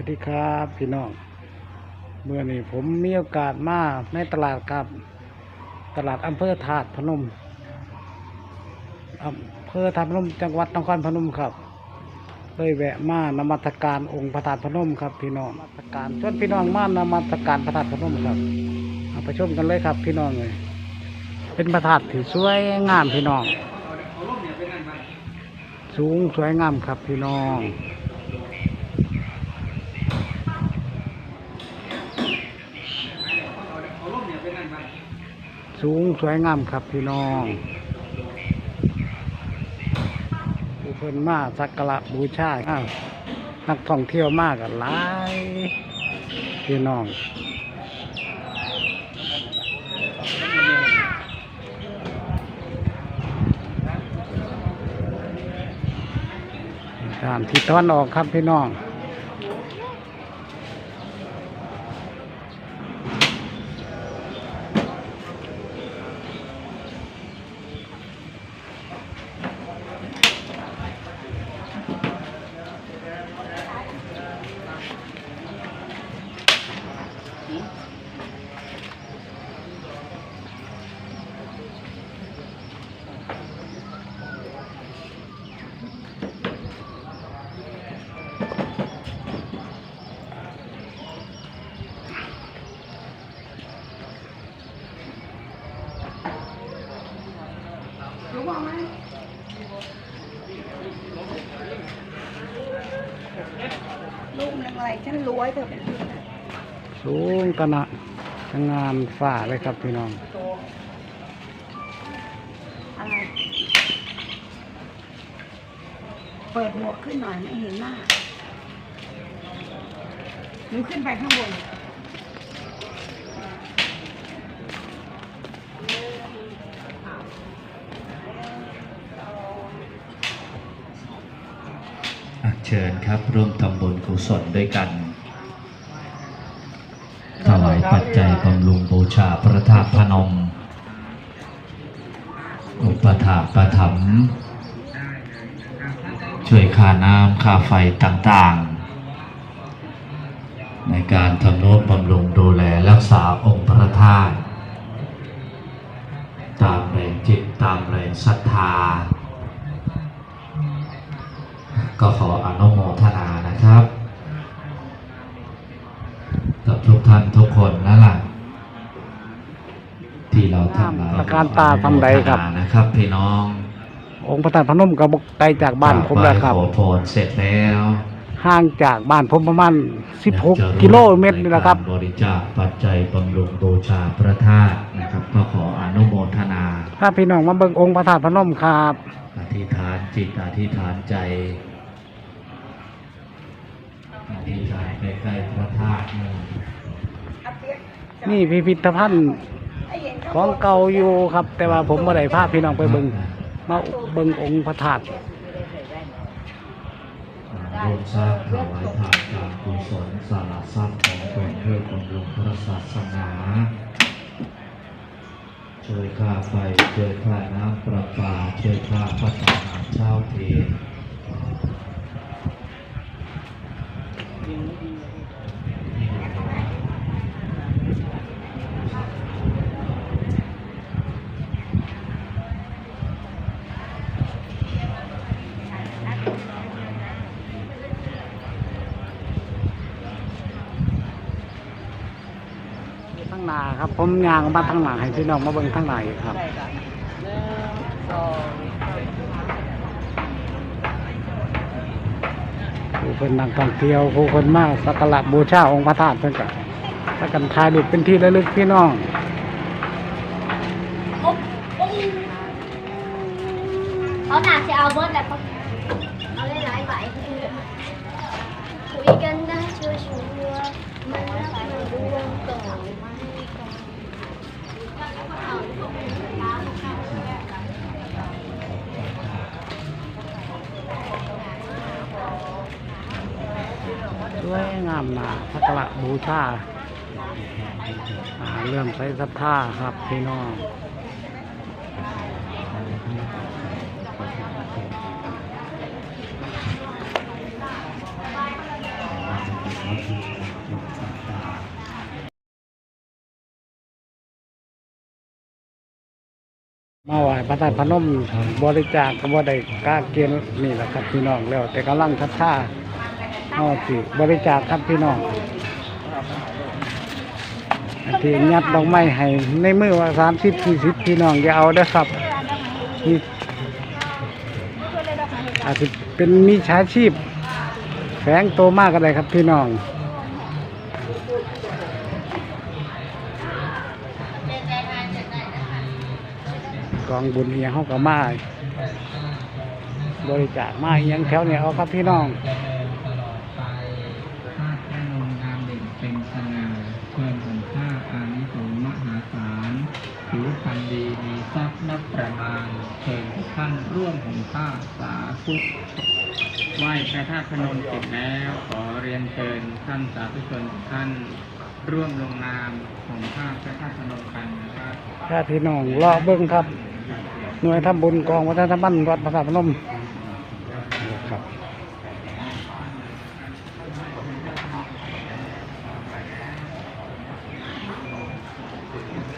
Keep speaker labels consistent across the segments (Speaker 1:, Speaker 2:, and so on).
Speaker 1: วัสดีครับพี่น้องเมื่อนี้ผมมีโอกาสมาในตลาดครับ ตลาดอำเภอถาดพนมอำเภอถาดพนมจังหวัดนครพนมครับเลยแวะมานมัสการองค์พระธาตุพนมครับ พี่น้องนมัสการชวนพี่น้องมานมัสการพระธาตุพนมครับเอาไปชมกันเลยครับ พี่น้องเลยเป็นพระธาตุที่สวยงามพี่น้อง สูงสวยงามครับพี่น้อง สูงสวยงามครับพี่น้องผู้เพิ่นมาสักการะบูชาอ้าวนักท่องเที่ยวมากกันหลายพี่น้องด้านทิศตะวันออกครับพี่น้อง
Speaker 2: ลูกนึงอะไรฉันรวยเธอเป็นลูกนะ
Speaker 1: สูงตะนะทางงานฝ่าเลยครับพี่น้อง
Speaker 2: อะไรเปิดหมวกขึ้นหน่อยไม่เห็นหน้าหนูขึ้นไปข้างบน
Speaker 3: อะเชิญครับร่วมทำบุญกุศลด้วยกันถวาย ปัจจัยบำรุงบูชาพระธาตุพนม อุปถาประถมช่วยค่าน้ำค่าไฟต่างๆ ในการทำนุบำรุงดูแลรักษาองค์พระธาตุตามแรงจิตตามแรงศรัทธา ก็ขออนุโมทนานะครับ ทุกท่านทุกคนนั่นแหละที่เราทำมา
Speaker 1: ประการตาทำใดครับ
Speaker 3: อนุโมทนานะครับ พี่น้อง
Speaker 1: องค์พระธาตุพนมกับบกไกลจากบ้านผมแล้วครับ
Speaker 3: ขอพรเสร็จแล้ว
Speaker 1: ห่างจากบ้านผมประมาณ
Speaker 3: อยากจะ
Speaker 1: 16 กิโลเมตรนี่แหละครับ
Speaker 3: ในกาบริจาคปัจจัยบำรุงบูชาพระธาตุนะครับ ก็ขออนุโมทนา
Speaker 1: ถ้าพี่น้องมาเบิ่งองค์พระธาตุพนมครับ
Speaker 3: อธิษฐานจิตอธิษฐานใจอธิษฐานใกล้ๆพระธาตุ นี่
Speaker 2: อาเปียก
Speaker 1: นี่พิพิธภัณฑ์
Speaker 2: ไอ้เห็น
Speaker 1: ของเก่าอยู่ครับ แต่ว่าผมไม่ได้พาพี่น้องไปเบิ่งมาเบิ่งองค์พระธาตุ
Speaker 3: ร่วมสร้างถวายทานการกุศลสารทรัพย์ของตนเพื่อบำรุงพระศาสนาช่วยค่าไฟช่วยค่าน้ำประปาช่วยค่าพัฒนาเช่าเพลง
Speaker 1: ทั้ง หนาครับ ผมยางมาทั้งหนาให้พี่น้องมาเบิ่งทั้งหนครับผู้คนนักท่องเที่ยวผู้คนมาสักการะบูชาองค์พระธาตุเพิ่นก็ถ้ากันถ่ายรูเป็นที่ระลึกพี่น้อง
Speaker 4: เขาหนาจะเอาเบิร์ดแต่เขาเอาได้หลายใบคุยกันได้ชัวชัวร์ๆมันรักมันดวงต่อไม่ก่อน
Speaker 1: สวยงามนาสักการะบูชาเริ่มใช้ศรัทธาครับพี่น้อง
Speaker 3: ธุยกสัตตา
Speaker 1: มาไหว้พระธาตุพนมบริจาคก็บ่ได้กล้าเกณฑ์นี่แหละครับพี่น้องแล้ว แต่กำลังทัดท่า เอาสิบริจาคครับพี่น้องอันที่ยัดดอกไม้ให้ในมือว่าสามสิบสี่สิบพี่น้องอย่าเอาเด้ครับนี่อาจจะเป็นมีชาชีพแฝงโตมากก็ได้ครับพี่น้องกองบุญเอียงเขาก็มาบริจาคมาเอียงแถวเนี่ยเอาครับพี่น้อง
Speaker 5: ดีมีทรัพย์นับประมาณเชิญทุกท่านร่วมหุ่นผ้าสาธุไหว้พระธาตุพนมเสร็จแล้ว ขอเรียนเชิญท่านสาธุชนทุกท่านร่วมลงนามของผ้าพระธาตุพนมกันนะครับ
Speaker 1: ถ้าพี่น้องรอเบิ้งครับ หน่วยทำบุญกองวัฒนธรรมบ้านวัดพระธาตุพนมครับ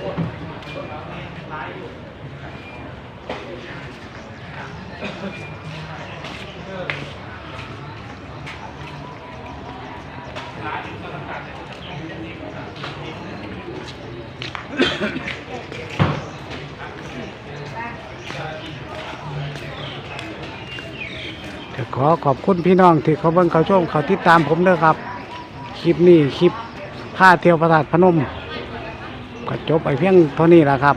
Speaker 1: ก็ ขอขอบคุณพี่น้องที่เขาเบิ้งเขาชมเขาติดตามผมเด้อครับ คลิปนี้คลิปผ้าเที่ยวพระธาตุพนมก็จบไปเพียงเท่านี้แหละครับ